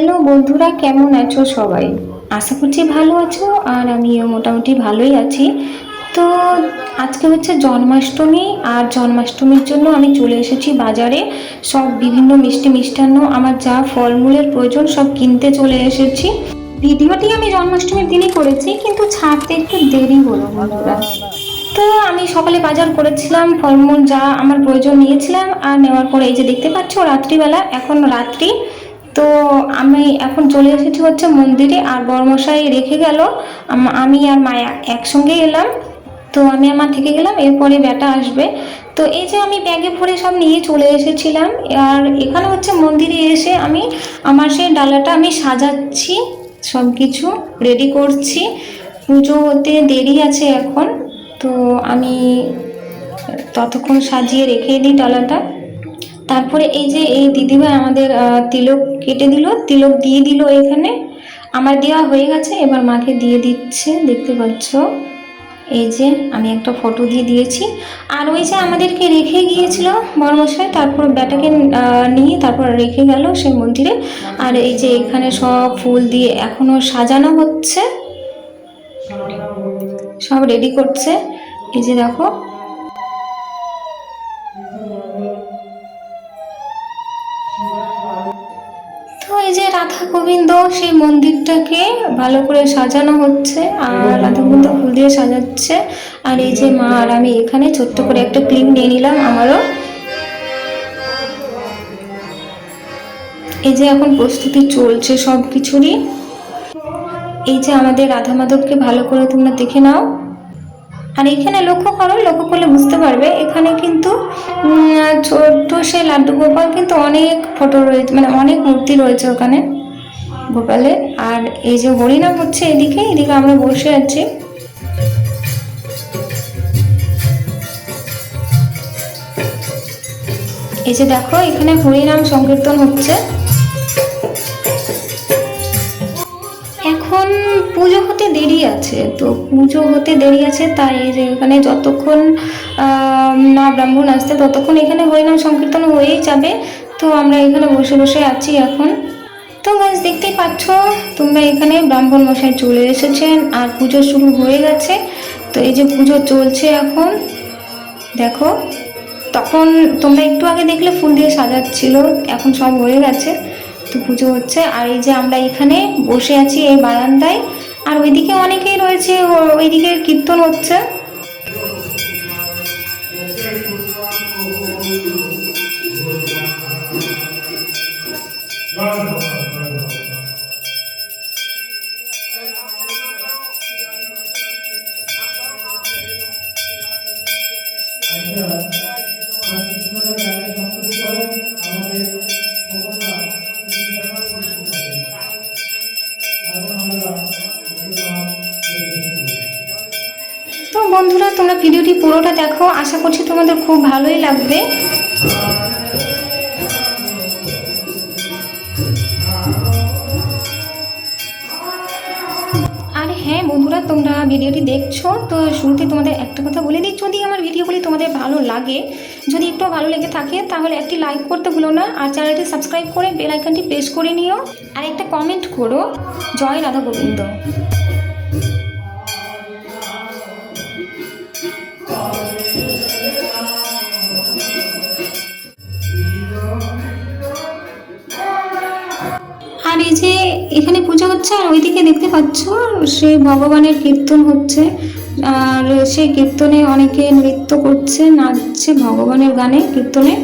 Hello, বন্ধুরা কেমন আছো সবাই? আশা করছি ভালো আছো আর আমিও মোটামুটি ভালোই আছি। তো আজকে হচ্ছে জন্মাষ্টমী আর জন্মাষ্টমীর জন্য আমি চলে এসেছি বাজারে। সব বিভিন্ন মিষ্টি মিষ্টান্ন, আমার যা ফলমূলের প্রয়োজন সব কিনতে চলে এসেছি। ভিডিওটি আমি জন্মাষ্টমীর দিনই করেছি, কিন্তু ছাড়তে একটু দেরি হলো, বন্ধুরা। তো আমি সকালে বাজার করেছিলাম, ফলমূল যা আমার প্রয়োজন নিয়েছিলাম আর নেওয়ার পরে এই যে দেখতে পাচ্ছ, রাত্রিবেলা, এখন রাত্রি। তো আমি এখন চলে এসেছি হচ্ছে মন্দিরে আর বড়মশাই রেখে গেল। আমি আর মায়া একসঙ্গে এলাম। তো আমি আমার থেকে গেলাম, এরপরে ব্যাটা আসবে। তো এই যে আমি ব্যাগে ভরে সব নিয়ে চলে এসেছিলাম। আর এখানে হচ্ছে মন্দিরে এসে আমি আমার সেই ডালাটা আমি সাজাচ্ছি সব কিছু রেডি করছি। পুজো হতে দেরি আছে এখন। তো আমি ততক্ষণ সাজিয়ে রেখে দিই ডালাটা। তারপরে এই যে এই দিদিভাই আমাদের তিলক কেটে দিল, তিলক দিয়ে দিল এখানে। আমার দেওয়া হয়ে গেছে, এবার মাকে দিয়ে দিচ্ছে, দেখতে পাচ্ছ? এই যে আমি একটা ফটো দিয়ে দিয়েছি। আর ওই যে আমাদেরকে রেখে গিয়েছিল বড়মশাই তারপর ব্যাটাকে নিয়ে তারপর রেখে গেল সেই মন্দিরে। আর এই যে এখানে সব ফুল দিয়ে এখনও সাজানো হচ্ছে। সব রেডি করছে। এই যে দেখো এই যে রাধা গোবিন্দ সেই মন্দিরটাকে ভালো করে সাজানো হচ্ছে আর রাধা গোবিন্দ ফুল দিয়ে সাজাচ্ছে। আর এই যে মা আর আমি এখানে ছোট্ট করে একটা ক্লিপ নিয়ে নিলাম আমারও। এই যে এখন প্রস্তুতি চলছে সব কিছুরই এই যে আমাদের রাধা মাধবকে ভালো করে তোমরা দেখে নাও। আর এখানে লক্ষ্য করো, লক্ষ্য করলে বুঝতে পারবে, এখানে কিন্তু ছোট্ট সে লাড্ডু গোপাল কিন্তু অনেক ফটো রয়েছে মানে অনেক মূর্তি রয়েছে ওখানে গোপালের। আর এই যে হরিনাম হচ্ছে এদিকে এদিকে আমরা বসে আছি। এই যে দেখো, এখানে হরিনাম সংকীর্তন হচ্ছে। পুজো হতে দেরি আছে, তো পুজো হতে দেরি আছে, তাই যে এখানে যতক্ষণ না ব্রাহ্মণ আসতে ততক্ষণ এখানে হরিনাম সংকীর্তন হয়েই যাবে। তো আমরা এখানে বসে বসে আছি এখন। তো গাছ দেখতেই পাচ্ছ, তোমরা এখানে ব্রাহ্মণ মশাই চলে এসেছেন আর পুজো শুরু হয়ে গেছে। তো এই যে পুজো চলছে এখন, দেখো, তখন তোমরা একটু আগে দেখলে ফুল দিয়ে সাজাচ্ছিল, এখন সব হয়ে গেছে। তো পুজো হচ্ছে, আর এই যে আমরা এখানে বসে আছি এই বারান্দায়। আর ওইদিকে অনেকেই রয়েছে ওইদিকে কীর্তন হচ্ছে। তো ভিডিওটি পুরোটা দেখো। আশা করছি তোমাদের খুব ভালোই লাগবে। আর হ্যাঁ বন্ধুরা, তোমরা ভিডিওটি দেখছ, তো শুরুতে তোমাদের একটা কথা বলে দিই। যদি আমার ভিডিওগুলি তোমাদের ভালো লাগে, যদি একটু ভালো লেগে থাকে, তাহলে একটি লাইক করতে ভুলো না, আর চ্যানেলটি সাবস্ক্রাইব করে বেল প্রেস করে নিও। আর একটা কমেন্ট করো, জয় রাধা গোবিন্দ। এখানে পুজো হচ্ছে আর ওইদিকে দেখতে পাচ্ছ সে ভগবানের কীর্তন হচ্ছে। আর সেই কীর্তনে অনেকে নৃত্য করছে, নাচছে, ভগবানের গানে কীর্তনে।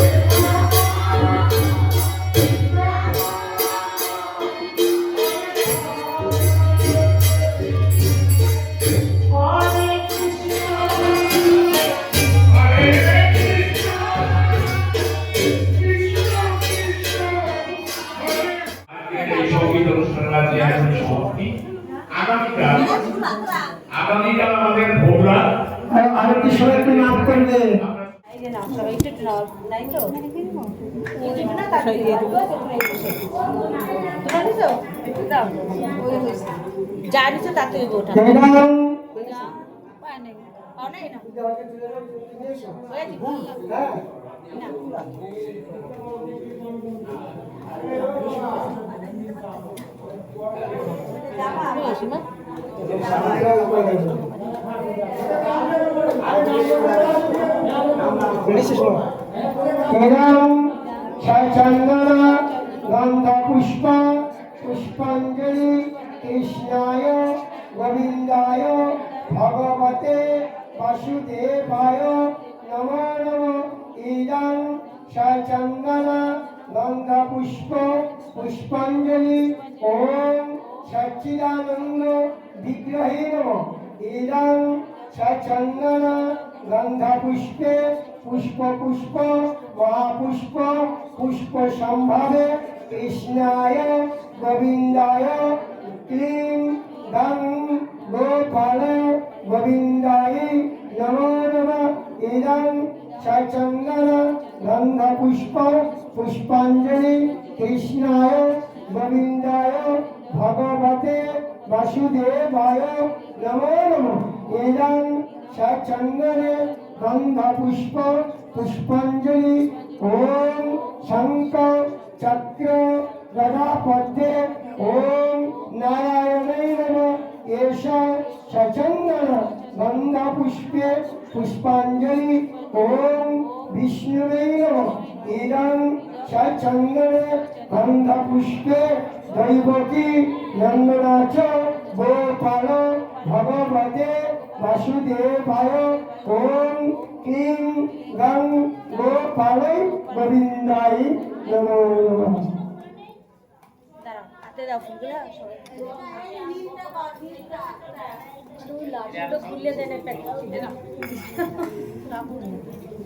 এই তোমরা নিছো? দাও। ওই হয়েছে। যা দিচ্ছে এরম সচন্দন পুষ্পাঞ্জলি কৃষ্ণায়, গোবিন্দায়, ভগবতে বাসুদেবায় নম নম। ইদং সচন্দন গন্ধ পুষ্প পুষ্পাঞ্জলি। ওম সচ্চিদানন্দ বিগ্রহে নম। ইদং সচন্দন গন্ধ পুষ্পে পুষ্প পুষ্প, মহাপুষ্প, পুষ্প সম্ভাবে কৃষ্ণায়, গোবিন্দায়, ক্লিং গং গোপাল, গোবিন্দায়, নমো নম, ইদং সচন্দন, গন্ধ পুষ্প, পুষ্পাঞ্জলি, কৃষ্ণায়, গোবিন্দায়, ভগবতে বাসুদেবায়, নমো নম, ইদং সচন্দনে গন্ধ পুষ্প, পুষ্পাঞ্জলি, ওম শঙ্খ চক্র গদা পদ্মে ওম নারায়ণায় নম। এষ সচন্দন গন্ধ পুষ্পে পুষ্পাঞ্জলি, ওম বিষ্ণুবে নম। ইদং সচন্দনে গন্ধ পুষ্পে দৈবকী নন্দনাচ গোপাল ভগবতে বাসুদেবায়। ওম ক্লিং গং গোপালয় গোবিন্দায় নমো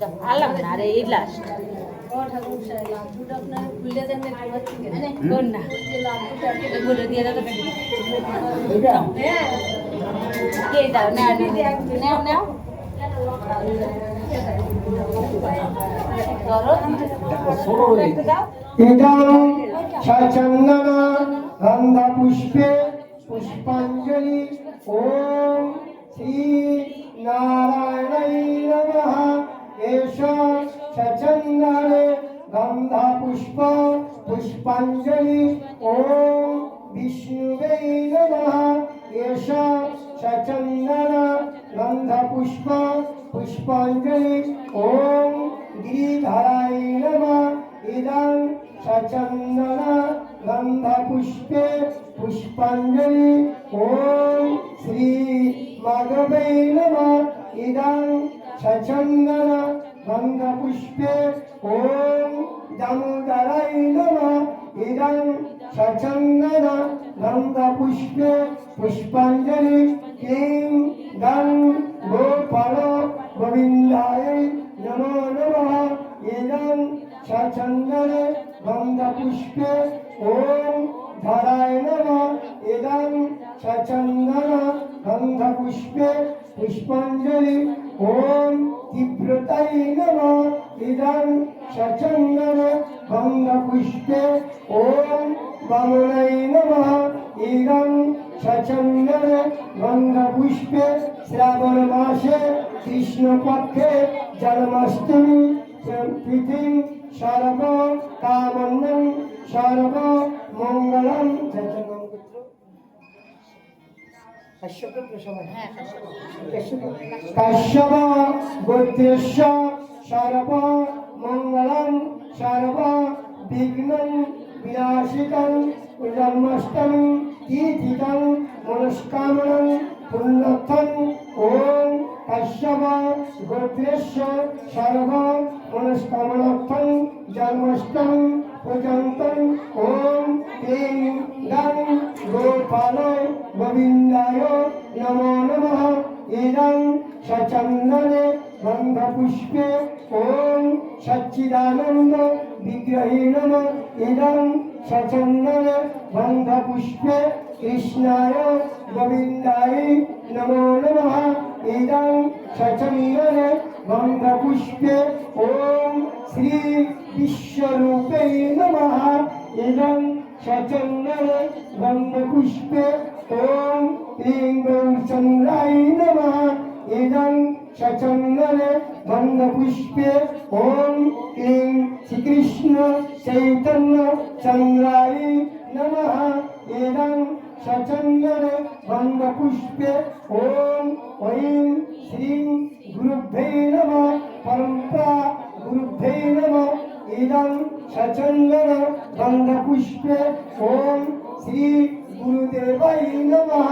নমঃ আরে এই লাস্ট দিয়ে দাও কে নাও নাও। ধরো একটু দাও ইদং সচন্দন গন্ধ পুষ্পে পুষ্পাঞ্জলি ওম শ্রী নারায়ণায় নমঃ এষ সচন্দনে গন্ধ পুষ্প পুষ্পাঞ্জলি ওম বিষ্ণুবে নমঃ এষ সচন্দন গন্ধ পুষ্প পুষ্পাঞ্জলি ওম গিরিধরায় নমঃ ইদং সচন্দন গন্ধ পুষ্পে পুষ্পাঞ্জলি ওম শ্রী মাধবে নমঃ ইদং সচন্দন গন্ধ পুষ্পে ওম দামোদরায় নমঃ ইদং সচন্দন গন্ধ পুষ্পে গোবিন্দায় নমো নমঃ। ইদং সচন্দনে গন্ধ পুষ্পে ওম ধরায় নমঃ। ইদং সচন্দন গন্ধ পুষ্পে পুষ্পাঞ্জলি ওম তীব্রতায় নমঃ। ইদং সচন্দন গন্ধ পুষ্পে ওম বামনায় নমঃ। ইদং সচন্দন গন্ধ পুষ্পে শ্রাবণ মাসে কৃষ্ণপক্ষে জন্মাষ্টমী প্রীতিং সর্ব কামন্নং সর্ব মঙ্গলম কাশ্যপ গোত্রেশ্ব সর্ব মঙ্গলম সর্ব বিঘ্নং বিনাশিকং জন্মাষ্টমী তিথিকং মনস্কামনং পুণ্যথং ওম কাশ্যপ গোত্রেশ্ব সর্ব মনস্কামনার্থং জন্মাষ্টমী পর্যন্তং ওম ক্লিং গং গোপালয় গোবিন্দায় নমো নমঃ। ইদং সচন্দনে গন্ধ পুষ্পে ওম সচ্চিদানন্দ বিগ্রহে নম। ইদং সচন্দনে গন্ধ পুষ্পে কৃষ্ণায় গোবিন্দায় নমো নমঃ। ইদং সচন্দনে গন্ধ পুষ্পে ওম শ্রী বিশ্বরূপে নমঃ। ইদং সচন্দনে গন্ধ পুষ্পে ওম চন্দ্রায় নমঃ। ইদং সচন্দনে গন্ধপুষ্পে ওম ক্লিং শ্রীকৃষ্ণ চৈতন্য চন্দ্রায় নমঃ। ইদং সচন্দনে গন্ধপুষ্পে ওম ঐং শ্রীং গুরুভ্যৈ নমঃ পরম্পরা গুরুভ্যৈ নমঃ ইদং সচন্দন গন্ধপুষ্পে ওম শ্রী গুরুদেবায় নমঃ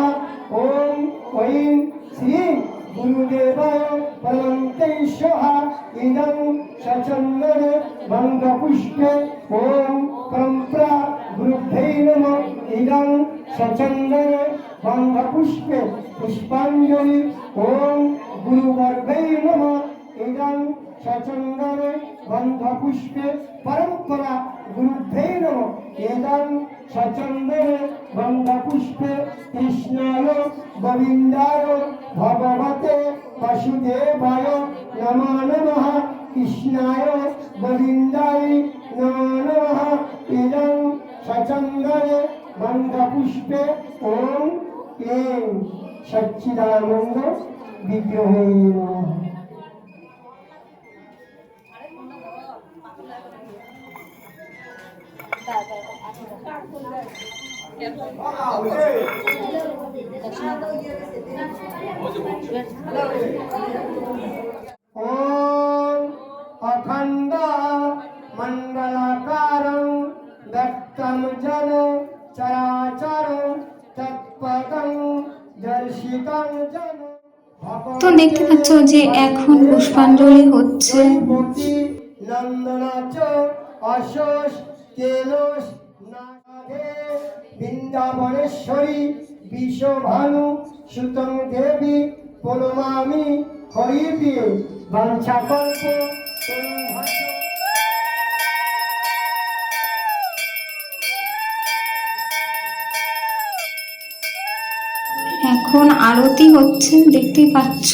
ওম ঐং শ্রী গুরুদেবায় পরমন্তে স্বাহা ইদং সচন্দন গন্ধপুষ্পে ওম পরম্পরা গুরুভ্যৈ নমঃ ইদং সচন্দন গন্ধপুষ্পে পুষ্পাঞ্জলি। ওম গুরুবর্গৈ নমঃ। ইদং সচন্দনে গন্ধপুষ্পে পরম্পরা গুরুভ্যৈ নমঃ। ইদং সচন্দনে গন্ধপুষ্পে কৃষ্ণায় গোবিন্দায় ভগবতে বাসুদেবায় নমো নমঃ। কৃষ্ণায় গোবিন্দায় নমো নমঃ। ইদং সচন্দনে গন্ধপুষ্পে ওম ক্লীং সচ্চিদানন্দ বিগ্রহে নমঃ। দেখতে পাচ্ছ যে এখন পুষ্পাঞ্জলি হচ্ছে। বৃন্দাবনেশ্বরী বিশ্বভানু সুতং দেবী প্রণমামি হরিপি বাঞ্ছাকল্প এখন আরতি হচ্ছে দেখতেই পাচ্ছ?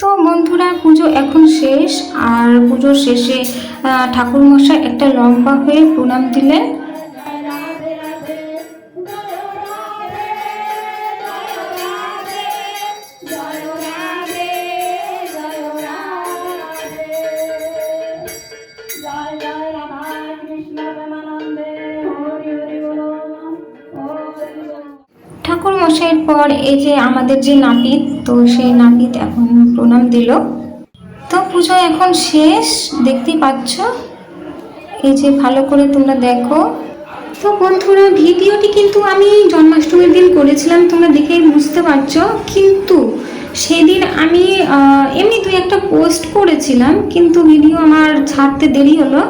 তো বন্ধুরা, পুজো এখন শেষ, আর পুজোর শেষে ঠাকুর মশাই একটা লম্বা হয়ে প্রণাম দিলেন। এই যে আমাদের যে নাপিত, তো সেই নাপিত এখন প্রণাম দিল। তো পুজো এখন শেষ, দেখতেই পাচ্ছ? এই যে ভালো করে তোমরা দেখো। তো বন্ধুরা, ভিডিওটি কিন্তু আমি জন্মাষ্টমীর দিন করেছিলাম, তোমরা দেখেই বুঝতে পারছ। কিন্তু সেদিন আমি এমনি দুই একটা পোস্ট করেছিলাম, কিন্তু ভিডিও আমার ছাড়তে দেরি হলো।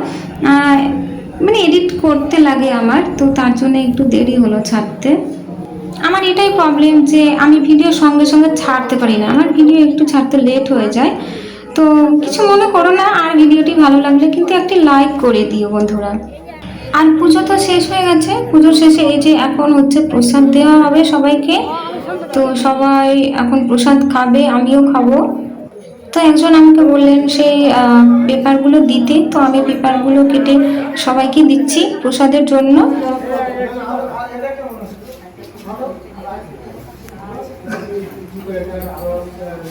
মানে এডিট করতে লাগে আমার, তো তার জন্য একটু দেরি হলো ছাড়তে। আমার এটাই প্রবলেম যে আমি ভিডিও সঙ্গে সঙ্গে ছাড়তে পারি না। আমার ভিডিও একটু ছাড়তে লেট হয়ে যায়। তো কিছু মনে করো না, আর ভিডিওটি ভালো লাগলে কিন্তু একটি লাইক করে দিও বন্ধুরা। আর পুজো তো শেষ হয়ে গেছে। পুজোর শেষে এই যে এখন হচ্ছে প্রসাদ দেওয়া হবে সবাইকে। তো সবাই এখন প্রসাদ খাবে, আমিও খাব। তো একজন আমাকে বললেন সেই পেপারগুলো দিতে। তো আমি পেপারগুলো কেটে সবাইকে দিচ্ছি প্রসাদের জন্য।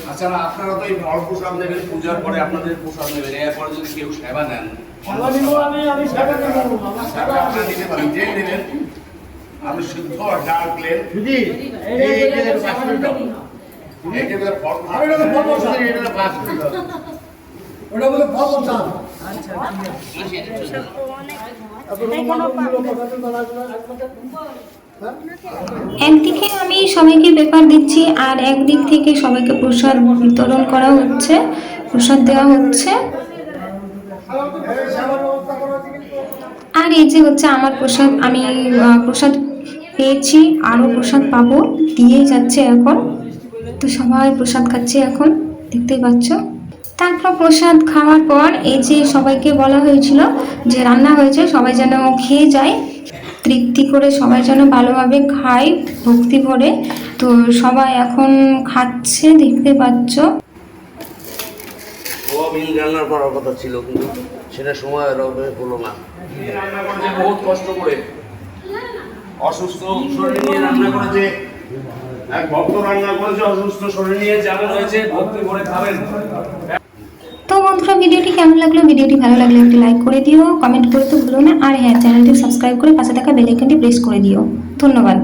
আচ্ছা না, আপনারা তো এই ফল প্রসাদ নেবেন পূজার পরে আপনাদের প্রসাদ নেবেন এরপরে যদি কেউ সেবা নেন আপনি শুদ্ধ ডাল প্লেন ওটা বলে ফল প্রসাদ একদিকে আমি সবাইকে পেপার দিচ্ছি, আর একদিক থেকে সবাইকে প্রসাদ বিতরণ করা হচ্ছে, প্রসাদ দেওয়া হচ্ছে। আর এই যে হচ্ছে আমার প্রসাদ, আমি প্রসাদ পেয়েছি, আরও প্রসাদ পাবো, দিয়েই যাচ্ছে এখন। তো সবাই প্রসাদ খাচ্ছে এখন, দেখতেই পাচ্ছ। তারপর প্রসাদ খাওয়ার পর এই যে সবাইকে বলা হয়েছিল যে রান্না হয়েছে, সবাই যেন খেয়ে যায়। তৃপ্তি করে সবাই যেন ভালোভাবে খায় ভক্তি ভরে। তো সবাই এখন খাচ্ছে দেখতে পাচ্ছ। রান্নার করার কথা ছিল কিন্তু সেটা সময় হলো না। রান্না করেছে বহুত কষ্ট করে। অসুস্থ শরীর নিয়ে রান্না করেছে। এক ভক্ত রান্না করেছে অসুস্থ শরীর নিয়ে যেমন হয়েছে ভক্তি করে খাবেন। তো বন্ধুরা, ভিডিওটি কেমন লাগল? ভিডিওটি ভালো লাগলে একটি লাইক করে দিও কমেন্ট করে তো ভুলো না, আর হ্যাঁ চ্যানেলটি সাবস্ক্রাইব করে পাশে থাকা বেলাইকনটি প্রেস করে দিও। ধন্যবাদ।